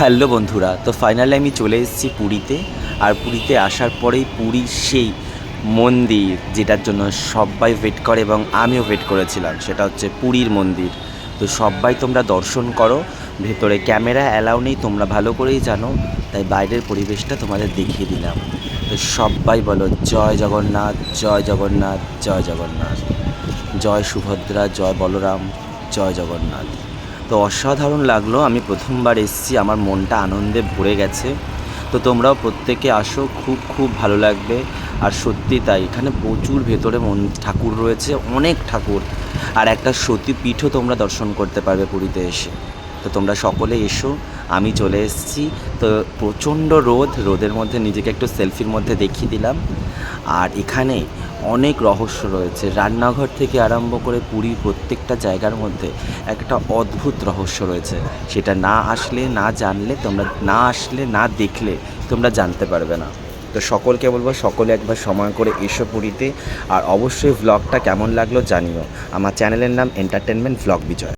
Hello বন্ধুরা, তো finally আমি চলে এসেছি পুরীতে। আর পুরীতে আসার পরেই পুরীর সেই মন্দির যেটার জন্য সবাই ওয়েট করে এবং আমিও ওয়েট করেছিলাম, সেটা হচ্ছে পুরীর মন্দির। তো সবাই তোমরা দর্শন করো, ভেতরে ক্যামেরা অ্যালাউ নেই, তোমরা ভালো করেই জানো, তাই বাইরের পরিবেশটা তোমাদের দেখিয়ে দিলাম। তো সবাই বলো, জয় জগন্নাথ জয় জগন্নাথ জয় জগন্নাথ। জয় সুভদ্রা, জয় বলরাম, জয় জগন্নাথ। তো অসাধারণ লাগল। আমি প্রথমবার এসেছি, আমার মনটা আনন্দে ভরে গেছে। তো তোমরাও প্রত্যেকে আসো, খুব খুব ভালো লাগবে। আর সত্যি তাই, এখানে প্রচুর ভেতরে মন, ঠাকুর রয়েছে, অনেক ঠাকুর। আর একটা সতীপীঠও তোমরা দর্শন করতে পারবে পুরীতে এসে। তো তোমরা সকলে এসো, আমি চলে এসেছি। তো প্রচণ্ড রোদ, রোদের মধ্যে নিজেকে একটু সেলফির মধ্যে দেখিয়ে দিলাম। আর এখানে অনেক রহস্য রয়েছে। রান্নাঘর থেকে আরম্ভ করে পুরীর প্রত্যেকটা জায়গার মধ্যে একটা অদ্ভুত রহস্য রয়েছে। সেটা না আসলে, না জানলে, তোমরা না আসলে, না দেখলে তোমরা জানতে পারবে না। তো সকলকে বলব, সকলে একবার সময় করে এসো পুরীতে। আর অবশ্যই ভ্লগটা কেমন লাগল জানিও। আমার চ্যানেলের নাম এন্টারটেনমেন্ট ভ্লগ বিজয়